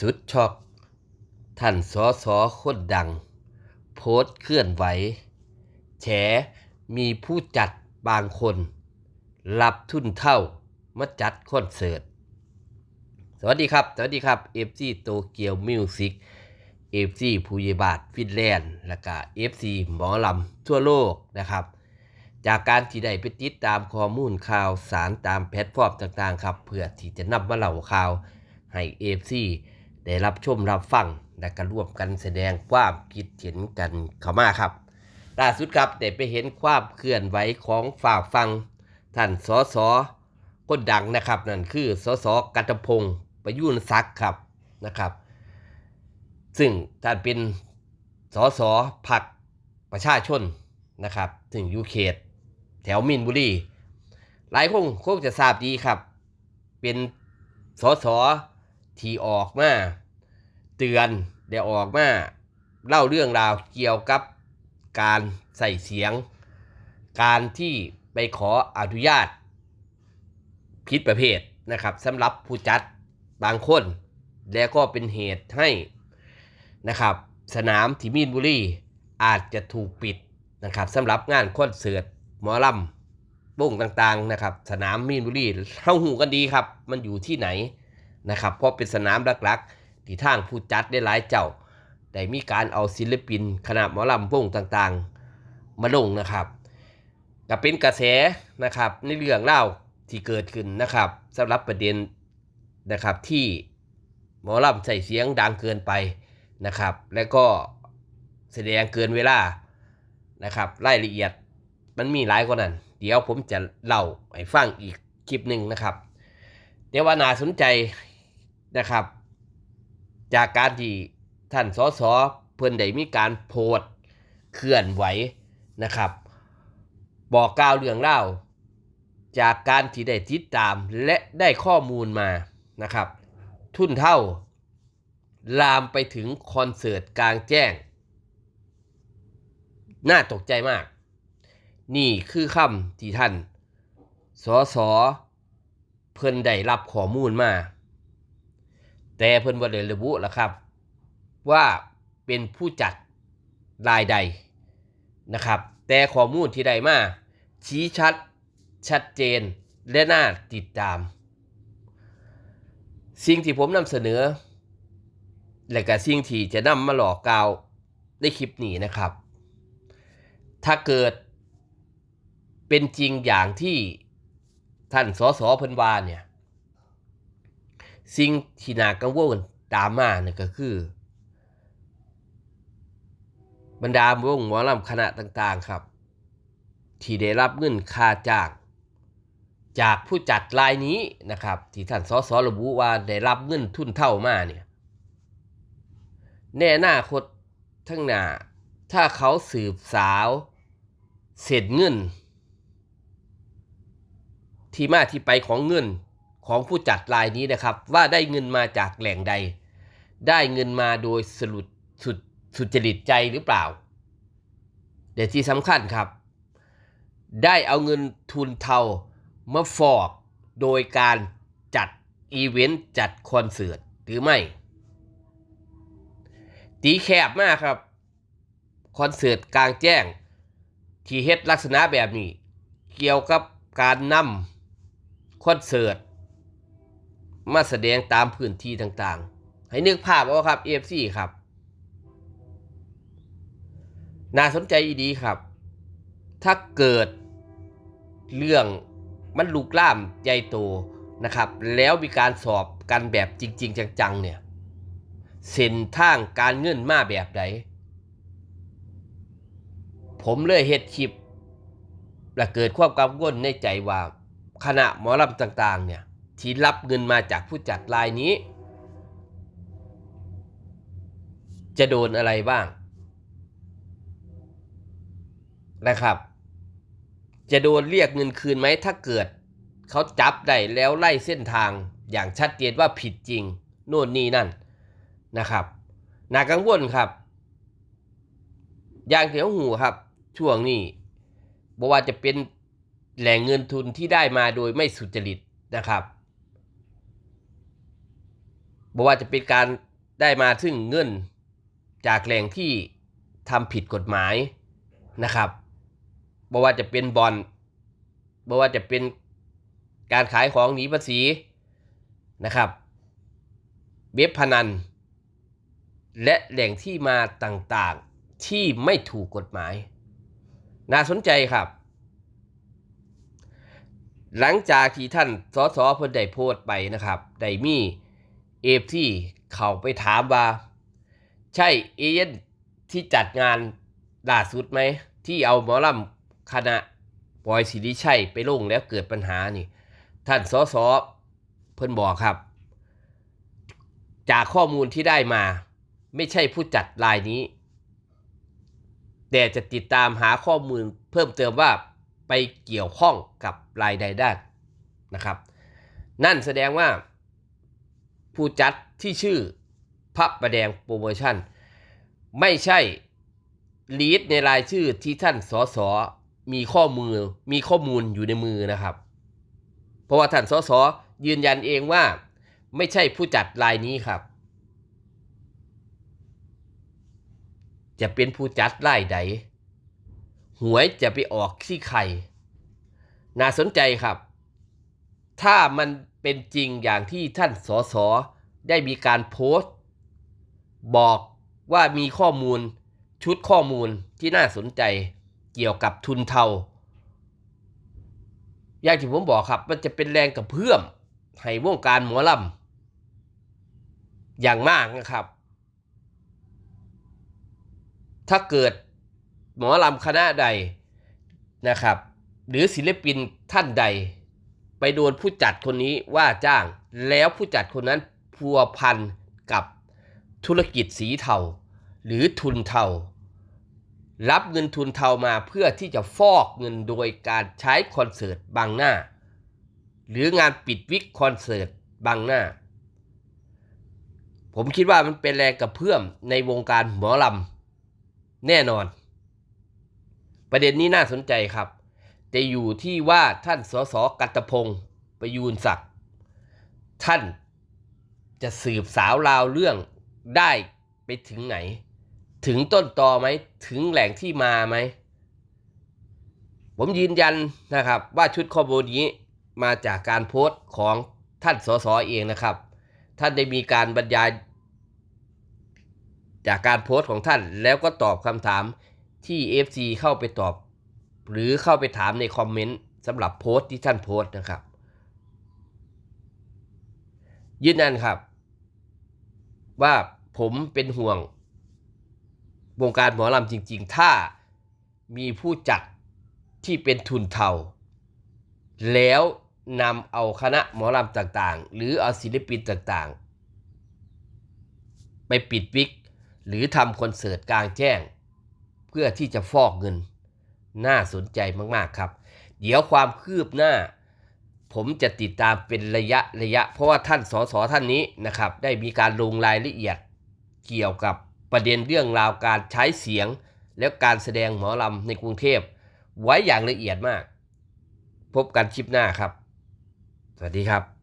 สุดช็อก ท่านสอสอคนดัง โพสต์เคลื่อนไหว แฉ มีผู้จัดบางคน รับทุนเท่ามาจัดคอนเสิร์ต สวัสดีครับ สวัสดีครับ FC โตเกียวมิวสิก FC ผู้ใหญ่บาทฟินแลนด์ และก็ FC หมอลำทั่วโลกนะครับ จากการที่ได้ไปติดตามข้อมูลข่าวสารตามแพลตฟอร์มต่างๆ ครับ เพื่อที่จะนำมาเล่าข่าวให้ FC ได้รับชมรับฟังและก็ร่วมกันแสดงความคิดเห็นกันเข้ามาครับล่าสุดครับได้ไปเห็นความเคลื่อนไหวของฝ่ากฟังท่านสสคนดังนะครับ นั่นคือสสกัตพงศ์ประยุนศักดิ์ครับนะครับ ซึ่งท่านเป็นสสพักประชาชนนะครับถึงยูเขตแถวมินบุรี หลายคนคงจะทราบดีครับ เป็นสส ที่ออกมาเตือนได้ออกมาเล่าเรื่องราวเกี่ยวกับการใส่เสียง การที่ไปขออนุญาตผิดประเภทนะครับสำหรับผู้จัดบางคน และก็เป็นเหตุให้นะครับสนามที่มีนบุรีอาจจะถูกปิดนะครับสำหรับงานคอนเสิร์ตหมอลำวงต่างๆนะครับ สนามมีนบุรีเข้าหูกันดีครับ มันอยู่ที่ไหน นะครับเพราะเป็นสนามหลักๆ ที่ทางผู้จัดได้หลายเจ้าได้มีการเอาศิลปินคณะหมอลำวงต่างๆ มาลงนะครับก็เป็นกระแสนะครับในเรื่องเล่าที่เกิดขึ้นนะครับสำหรับประเด็นนะครับที่หมอลำใส่เสียงดังเกินไปนะครับ และก็แสดงเกินเวลานะครับรายละเอียดมันมีหลายกว่านั้น เดี๋ยวผมจะเล่าให้ฟังอีกคลิปหนึ่งนะครับเดี๋ยวว่าน่าสนใจ นะครับ จากการที่ท่านสสเพิ่อนได้มีการโพสเคลื่อนไหวนะครับ บอกกล่าวเรื่องเล่า จากการที่ได้ติดตามและได้ข้อมูลมานะครับ ทุนเท่า ลามไปถึงคอนเสิร์ตกลางแจ้ง น่าตกใจมาก นี่คือคำที่ท่านสสเพิ่นได้รับข้อมูลมา แต่เพิ่นบ่ได้ระบุแล้วครับ ว่าเป็นผู้จัดรายใดนะครับ แต่ข้อมูลที่ได้มาชี้ชัดชัดเจนและน่าติดตาม สิ่งที่ผมนำเสนอ และก็สิ่งที่จะนำมาหลอกกล่าวในคลิปนี้นะครับ ถ้าเกิดเป็นจริงอย่างที่ท่านสสเพิ่นวาเนี่ย สิ่งที่น่ากังวลตามมาเนี่ยก็คือ บรรดาวงหมอลำคณะต่างๆครับ ที่ได้รับเงินค่าจ้างจากผู้จัดรายนี้นะครับ ที่ท่านสสระบุว่าได้รับเงินทุนเท่ามาเนี่ยแน่หน้าคตทั้งหน้าถ้าเขาสืบสาวเสร็จเงิน ที่มาที่ไปของเงิน ของผู้จัดรายนี้นะครับ ว่าได้เงินมาจากแหล่งใด ได้เงินมาโดยสรุดสุดสุจริตใจหรือเปล่า เดี๋ยวที่สำคัญครับ ได้เอาเงินทุนเทามาฟอกโดยการจัดอีเวนต์จัดคอนเสิร์ตหรือไม่ ตีแคบมากครับ คอนเสิร์ตกลางแจ้ง ที่เฮ็ดลักษณะแบบนี้ เกี่ยวกับการนำคอนเสิร์ต มาแสดงตามพื้นที่ต่างๆ ให้นึกภาพเอาครับ AFC ครับ น่าสนใจอีดีครับ ถ้าเกิดเรื่องมันลุกล่ามใหญ่โตนะครับ แล้วมีการสอบกันแบบจริง ๆ จังๆ เนี่ย เส้นทางการเงินมาแบบไหนผมเลยเฮ็ดคลิปและเกิดความกังวลในใจว่าคณะหมอลำต่าง ๆ เนี่ย ที่รับเงินมาจากผู้จัดรายนี้ จะโดนอะไรบ้าง นะครับ จะโดนเรียกเงินคืนไหมถ้าเกิด เขาจับได้แล้วไล่เส้นทางอย่างชัดเจนว่าผิดจริง โน่นนี่นั่นนะครับน่ากังวลครับ อย่างเดียวหูครับ ช่วงนี้บอกว่าจะเป็นแหล่งเงินทุนที่ได้มาโดยไม่สุจริตนะครับ บอกว่าจะเป็นการได้มาซึ่งเงินจากแหล่งที่ทำผิดกฎหมายนะครับบอกว่าจะเป็นบอลบอกว่าจะเป็นการขายของหนีภาษีนะครับ เว็บพนัน และแหล่งที่มาต่างๆที่ไม่ถูกกฎหมาย น่าสนใจครับ หลังจากที่ท่านสสเพิ่นได้โพสต์ไปนะครับ ได้มี เอฟที่เขาไปถามว่า ใช่เอเย่นที่จัดงานล่าสุดไหม ที่เอาหมอลำคณะปอยศิริชัยไปลงแล้วเกิดปัญหานี่ ท่านสสเพิ่นบอกครับ จากข้อมูลที่ได้มา ไม่ใช่ผู้จัดรายนี้ แต่จะติดตามหาข้อมูลเพิ่มเติมว่าไปเกี่ยวข้องกับรายใดด้านนะครับ นั่นแสดงว่า ผู้จัดที่ชื่อพระประแดงโปรโมชั่น ไม่ใช่ลีดในรายชื่อที่ท่านสสมีข้อมือมีข้อมูลอยู่ในมือนะครับ เพราะว่าท่านสสยืนยันเองว่า ไม่ใช่ผู้จัดรายนี้ครับ จะเป็นผู้จัดรายใดหวยจะไปออกที่ใคร น่าสนใจครับ ถ้ามันเป็นจริงอย่างที่ท่านสสได้มีการโพสต์ บอกว่ามีข้อมูลชุดข้อมูลที่น่าสนใจเกี่ยวกับทุนเทา อย่างที่ผมบอกครับ มันจะเป็นแรงกระเพื่อมให้วงการหมอลำอย่างมากนะครับ ถ้าเกิดหมอลำคณะใดนะครับ หรือศิลปินท่านใด ไปโดนผู้จัดคนนี้ว่าจ้าง แล้วผู้จัดคนนั้นพัวพันกับธุรกิจสีเทาหรือทุนเทารับเงินทุนเทามาเพื่อที่จะฟอกเงินโดยการใช้คอนเสิร์ตบางหน้า หรืองานปิดวิกคอนเสิร์ตบางหน้า ผมคิดว่ามันเป็นแรงกระเพื่อมในวงการหมอลำแน่นอน ประเด็นนี้น่าสนใจครับ แต่อยู่ที่ว่าท่านสสกัตตพงศ์ประยูนศักดิ์ท่านจะสืบสาวราวเรื่องได้ไปถึงไหน ถึงต้นตอไหมถึงแหล่งที่มาไหม ผมยืนยันนะครับว่าชุดข้อมูลนี้มาจากการโพสต์ของท่านสสเองนะครับ ท่านได้มีการบรรยาย จากการโพสต์ของท่านแล้วก็ตอบคำถามที่ FC เข้าไปตอบ หรือเข้าไปถามในคอมเมนต์สำหรับโพสต์ที่ท่านโพสต์นะครับ ยืนยันครับ ว่าผมเป็นห่วง วงการหมอลำจริง ๆ ถ้ามีผู้จัดที่เป็นทุนเทาแล้วนำเอาคณะหมอลำต่างๆ หรือเอาศิลปินต่างๆ ไปปิดวิก หรือทำคอนเสิร์ตกลางแจ้ง เพื่อที่จะฟอกเงิน น่าสนใจมากๆครับ เดี๋ยวความคืบหน้า ผมจะติดตามเป็นระยะระยะ เพราะว่าท่านสสท่านนี้นะครับ ได้มีการลงรายละเอียดเกี่ยวกับประเด็นเรื่องราวการใช้เสียง และการแสดงหมอลำในกรุงเทพ ไว้อย่างละเอียดมาก พบกันคลิปหน้าครับ สวัสดีครับ